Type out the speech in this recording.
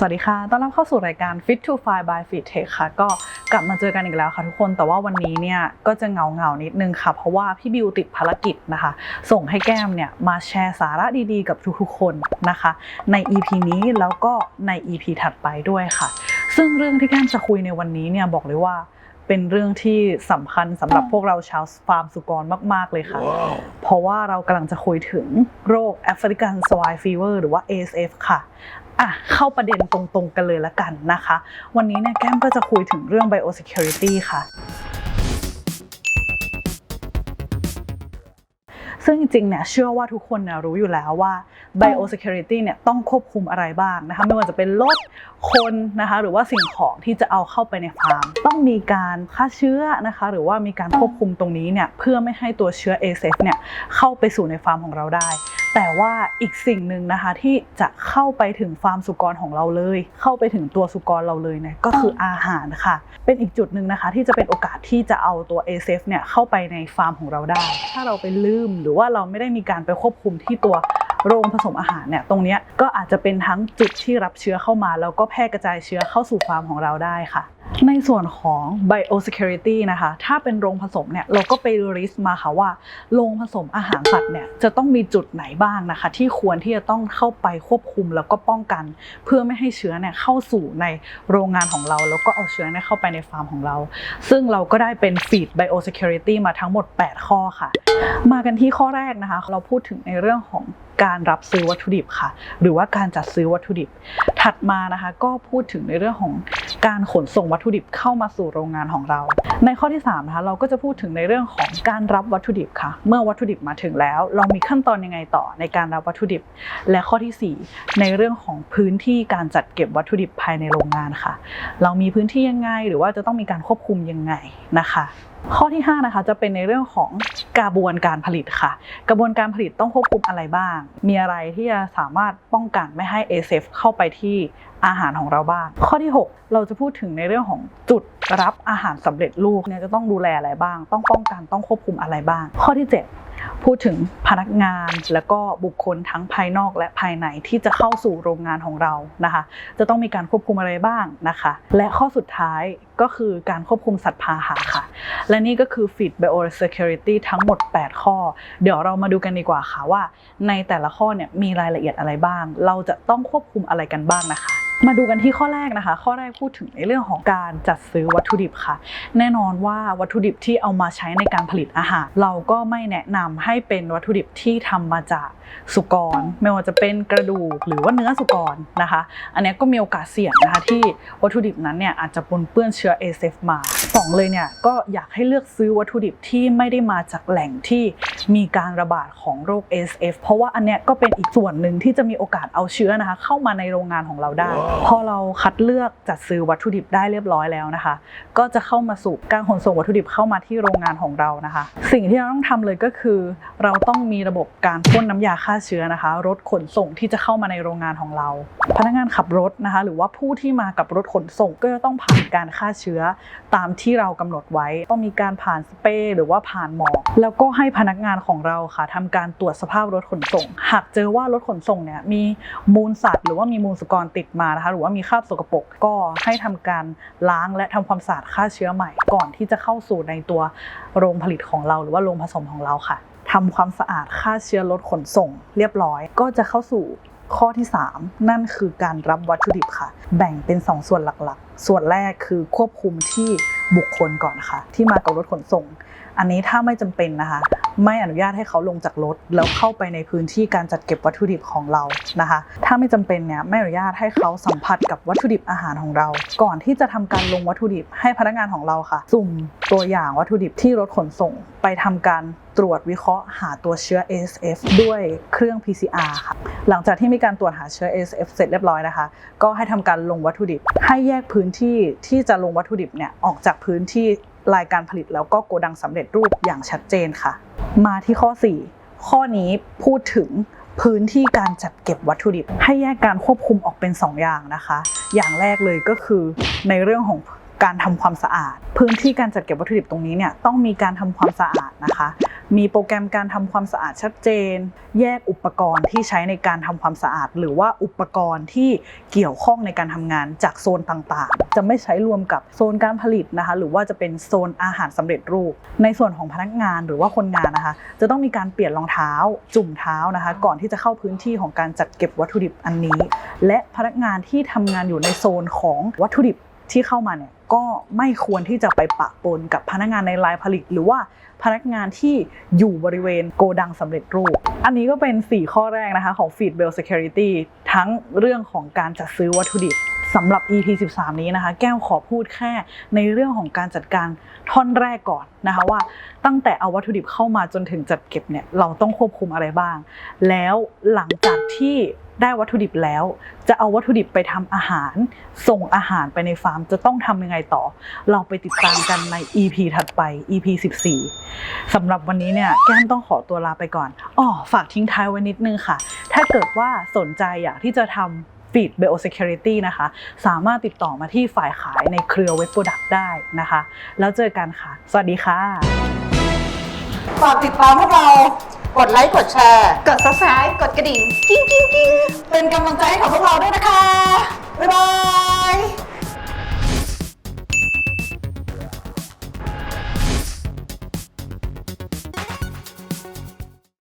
สวัสดีค่ะ ต้อนรับเข้าสู่รายการ Fit to Fly by Fit Tech ค่ะ ก็กลับมาเจอกันอีกแล้วค่ะทุกคน แต่ว่าวันนี้เนี่ยก็จะเหงาเงาๆนิดนึงค่ะ เพราะว่าพี่บิวติดภารกิจนะคะ ส่งให้แก้มเนี่ยมาแชร์สาระดีๆ กับทุกๆคนนะคะ ใน EP นี้แล้วก็ใน EP ถัดไปด้วยค่ะ ซึ่งเรื่องที่แก้มจะคุยในวันนี้เนี่ยบอกเลยว่าเป็นเรื่องที่สำคัญสำหรับพวกเราชาวฟาร์มสุกรมาก ๆ เลยค่ะเพราะว่าเรากำลังจะคุยถึงโรคแอฟริกันสวายฟีเวอร์หรือว่า ASF ค่ะ อะเข้าประเด็นตรงๆกันเลยละกันนะคะ วันนี้เนี่ยแก้มก็จะคุยถึงเรื่อง biosecurity ค่ะซึ่งจริงๆ เนี่ยเชื่อว่าทุกคนเนี่ยรู้อยู่แล้วว่า biosecurity เนี่ยต้องควบคุมอะไรบ้างนะคะไม่ว่าจะเป็นรถคนนะคะหรือว่าสิ่งของที่จะเอาเข้าไปในฟาร์ม ต้องมีการฆ่าเชื้อนะคะหรือว่ามีการควบคุมตรงนี้เนี่ยเพื่อไม่ให้ตัวเชื้อ ASF เนี่ยเข้าไปสู่ในฟาร์มของเราได้ แต่ว่าอีกสิ่งหนึ่งนะคะที่จะเข้าไปถึงฟาร์มสุกรของเราเลย เข้าไปถึงตัวสุกรเราเลยเนี่ยก็คืออาหารค่ะ เป็นอีกจุดหนึ่งนะคะ ที่จะเป็นโอกาสที่จะเอาตัว ASF เนี่ยเข้าไปในฟาร์มของเราได้ ถ้าเราไปลืมหรือว่าเราไม่ได้มีการไปควบคุมที่ตัว โรงผสมอาหารเนี่ยตรงนี้ก็อาจจะเป็นทั้งจุดที่รับเชื้อเข้ามา แล้วก็แพร่กระจายเชื้อเข้าสู่ฟาร์มของเราได้ค่ะ ในส่วนของ biosecurity นะคะ ถ้าเป็นโรงผสมเนี่ยเราก็ไปริสมาค่ะว่าโรงผสมอาหารสัตว์เนี่ยจะต้องมีจุดไหนบ้างนะคะ ที่ควรที่จะต้องเข้าไปควบคุมแล้วก็ป้องกัน เพื่อไม่ให้เชื้อเนี่ยเข้าสู่ในโรงงานของเรา แล้วก็เอาเชื้อเนี่ยเข้าไปในฟาร์มของเรา ซึ่งเราก็ได้เป็น feed biosecurity มาทั้งหมด 8 ข้อค่ะ มากันที่ข้อแรกนะคะ เราพูดถึงในเรื่องของ การรับซื้อวัตถุดิบค่ะ หรือว่าการจัดซื้อวัตถุดิบ ถัดมานะคะ ก็พูดถึงในเรื่องของการขนส่งวัตถุดิบเข้ามาสู่โรงงานของเราในข้อที่3นะคะเราก็จะพูดถึงในเรื่องของการรับวัตถุดิบค่ะ เมื่อวัตถุดิบมาถึงแล้ว เรามีขั้นตอนยังไงต่อในการรับวัตถุดิบ และข้อทีสี่ 4 ในเรื่องของพื้นที่การจัดเก็บวัตถุดิบภายในโรงงานค่ะ เรามีพื้นที่ยังไง หรือว่าจะต้องมีการควบคุมยังไงนะคะข้อที่5นะคะจะเป็นในเรื่องของกระบวนการผลิตค่ะ กระบวนการผลิตต้องควบคุมอะไรบ้าง มีอะไรที่จะสามารถป้องกันไม่ให้ ASF เข้าไปที่อาหารของเราบ้าง ข้อที่ 6 เราจะพูดถึงในเรื่องของจุดรับอาหารสำเร็จรูปเนี่ยจะต้องดูแลอะไรบ้าง ต้องป้องกันต้องควบคุมอะไรบ้าง ข้อที่ 7 พูดถึงพนักงานแล้วก็บุคคลทั้งภายนอกและภายในที่จะเข้าสู่โรงงานของเรานะคะ จะต้องมีการควบคุมอะไรบ้างนะคะ และข้อสุดท้ายก็คือการควบคุมสัตว์พาหะค่ะ และนี่ก็คือ Fit Biosecurity ทั้งหมด 8 ข้อ เดี๋ยวเรามาดูกันดีกว่าค่ะว่า ในแต่ละข้อเนี่ยมีรายละเอียดอะไรบ้าง เราจะต้องควบคุมอะไรกันบ้างนะคะมาดูกันที่ข้อแรกนะคะ ข้อแรกพูดถึงในเรื่องของการจัดซื้อวัตถุดิบค่ะ แน่นอนว่าวัตถุดิบที่เอามาใช้ในการผลิตอาหาร เราก็ไม่แนะนำให้เป็นวัตถุดิบที่ทำมาจากสุกร ไม่ว่าจะเป็นกระดูกหรือว่าเนื้อสุกรนะคะ อันนี้ก็มีโอกาสเสี่ยงนะคะที่วัตถุดิบนั้นเนี่ยอาจจะปนเปื้อนเชื้อ ASF มา สองเลยเนี่ยก็อยากให้เลือกซื้อวัตถุดิบที่ไม่ได้มาจากแหล่งที่มีการระบาดของโรค ASF เพราะว่าอันเนี้ยก็เป็นอีกส่วนหนึ่งที่จะมีโอกาสเอาเชื้อนะคะ เข้ามาในโรงงานของเราได้ พอเราคัดเลือกจัดซื้อวัตถุดิบได้เรียบร้อยแล้วนะคะ ก็จะเข้ามาสู่การขนส่งวัตถุดิบเข้ามาที่โรงงานของเรานะคะ สิ่งที่เราต้องทำเลยก็คือ เราต้องมีระบบการพ่นน้ำยาฆ่าเชื้อนะคะ รถขนส่งที่จะเข้ามาในโรงงานของเรา พนักงานขับรถนะคะ หรือว่าผู้ที่มากับรถขนส่งก็จะต้องผ่านการฆ่าเชื้อตามที่ที่เรากำหนดไว้ ต้องมีการผ่านสเปรย์หรือว่าผ่านหมอกแล้วก็ให้พนักงานของเราค่ะทำการตรวจสภาพรถขนส่ง หากเจอว่ารถขนส่งเนี่ยมีมูลสัตว์ หรือว่ามีมูลสุกรติดมานะคะหรือว่ามีคราบสกปรกก็ให้ทำการล้างและทำความสะอาดฆ่าเชื้อใหม่ ก่อนที่จะเข้าสู่ในตัวโรงผลิตของเรา หรือว่าโรงผสมของเราค่ะทำความสะอาดฆ่าเชื้อรถขนส่ง เรียบร้อย ก็จะเข้าสู่ข้อที่ 3 นั่นคือการรับวัตถุดิบค่ะ แบ่งเป็น 2 ส่วนหลัก ส่วนแรกคือควบคุมที่บุคคลก่อนค่ะ ที่มากับรถขนส่ง อันนี้ถ้าไม่จำเป็นนะคะ ไม่อนุญาตให้เขาลงจากรถ แล้วเข้าไปในพื้นที่การจัดเก็บวัตถุดิบของเรานะคะ ถ้าไม่จำเป็นเนี่ยไม่อนุญาตให้เขาสัมผัสกับวัตถุดิบอาหารของเรา ก่อนที่จะทำการลงวัตถุดิบให้พนักงานของเราค่ะสุ่มตัวอย่างวัตถุดิบที่รถขนส่งไปทำการตรวจวิเคราะห์หาตัวเชื้อ ASF ด้วยเครื่อง PCR ค่ะ หลังจากที่มีการตรวจหาเชื้อ ASF เสร็จเรียบร้อยนะคะ ก็ให้ทำการลงวัตถุดิบ ให้แยกพื้นที่ที่จะลงวัตถุดิบเนี่ยออกจากพื้นที่ รายการผลิตแล้วก็โกดังสำเร็จรูปอย่างชัดเจนค่ะ มาที่ข้อ 4 ข้อนี้พูดถึงพื้นที่การจัดเก็บวัตถุดิบ ให้แยกการควบคุมออกเป็น 2 อย่างนะคะ อย่างแรกเลยก็คือในเรื่องของการทำความสะอาด พื้นที่การจัดเก็บวัตถุดิบตรงนี้เนี่ยต้องมีการทำความสะอาดนะคะ มีโปรแกรมการทำความสะอาดชัดเจน แยกอุปกรณ์ที่ใช้ในการทำความสะอาด หรือว่าอุปกรณ์ที่เกี่ยวข้องในการทำงานจากโซนต่างๆ จะไม่ใช้รวมกับโซนการผลิตนะคะ หรือว่าจะเป็นโซนอาหารสำเร็จรูป ในส่วนของพนักงานหรือว่าคนงานนะคะ จะต้องมีการเปลี่ยนรองเท้า จุ่มเท้านะคะ ก่อนที่จะเข้าพื้นที่ของการจัดเก็บวัตถุดิบอันนี้ และพนักงานที่ทำงานอยู่ในโซนของวัตถุดิบ ที่เข้ามาเนี่ยก็ไม่ควรที่จะไปปะปนกับพนักงานในรายผลิต หรือว่าพนักงานที่อยู่บริเวณโกดังสำเร็จรูป อันนี้ก็เป็น 4 ข้อแรกนะคะของ Feed Bell Security ทั้งเรื่องของการจัดซื้อวัตถุดิบสำหรับ EP 13 นี้นะคะ แก้วขอพูดแค่ในเรื่องของการจัดการท่อนแรกก่อนนะคะว่าตั้งแต่เอาวัตถุดิบเข้ามาจนถึงจัดเก็บเนี่ยเราต้องควบคุมอะไรบ้าง แล้วหลังจากที่ ได้วัตถุดิบแล้ว จะเอาวัตถุดิบไปทำอาหาร ส่งอาหารไปในฟาร์ม จะต้องทำยังไงต่อ เราไปติดตามกันใน EP ถัดไป EP 14สำหรับวันนี้เนี่ยแก้มต้องขอตัวลาไปก่อนอ๋อฝากทิ้งท้ายไว้นิดนึงค่ะ ถ้าเกิดว่าสนใจอยากที่จะทำ Feed Bio Security นะคะ สามารถติดต่อมาที่ฝ่ายขายในเครือเว็บโปรดักต์ได้นะคะ แล้วเจอกันค่ะ สวัสดีค่ะ ฝากติดตามพวกเรา กดไลค์ กดแชร์ กด subscribe กดกระดิ่ง กิ้งกิ้งกิ้ง ป็นกำลังใจให้กับพวกเราด้วยนะคะ บ๊ายบาย